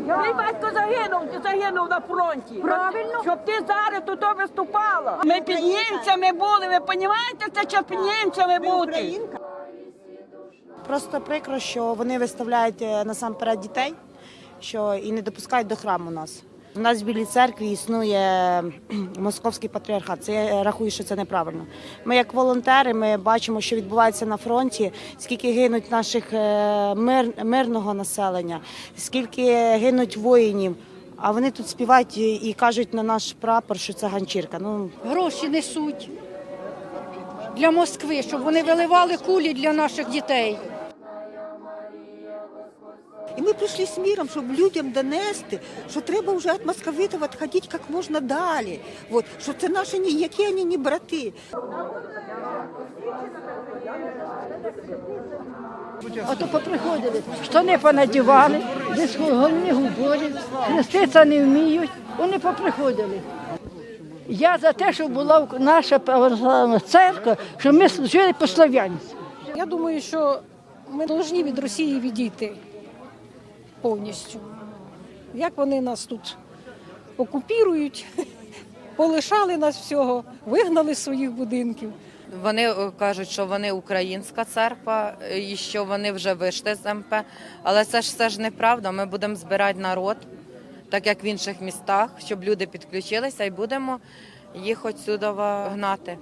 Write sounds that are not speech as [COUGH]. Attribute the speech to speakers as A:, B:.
A: Мій батько загинув, загинув на фронті.
B: Правильно.
A: Щоб ти зараз тут виступала. Ми піднімцями були, ви розумієте, це що піднімцями бути?
C: Просто прикро, що вони виставляють е, насамперед дітей, що і не допускають до храму нас. У нас в Білій церкві існує [CLEARS THROAT] московський патріархат. Це я рахую, що це неправильно. Ми, як волонтери, ми бачимо, що відбувається на фронті, скільки гинуть наших е, мир, мирного населення, скільки гинуть воїнів. А вони тут співають і кажуть на наш прапор, що це ганчірка. Ну
B: Гроші несуть для Москви, щоб вони виливали кулі для наших дітей.
D: І ми прийшли з міром, щоб людям донести, що треба вже від московитів відходити як можна далі. От, що це наші ніякі вони не брати.
E: Ото поприходили, штани понадівали, десь головні губорі, хреститися не вміють, вони поприходили. Я за те, щоб була наша православна церква, щоб ми служили по слов'янськи.
F: Я думаю, що ми повинні від Росії відійти повністю. Як вони нас тут окупірують, [LAUGHS] полишали нас всього, вигнали з своїх будинків.
G: Вони е, кажуть, що вони українська церква е, і що вони вже вийшли з МП. Але це ж все ж неправда. Ми будемо збирати народ, так як в інших містах, щоб люди підключилися, і будемо їх отсюди гнати.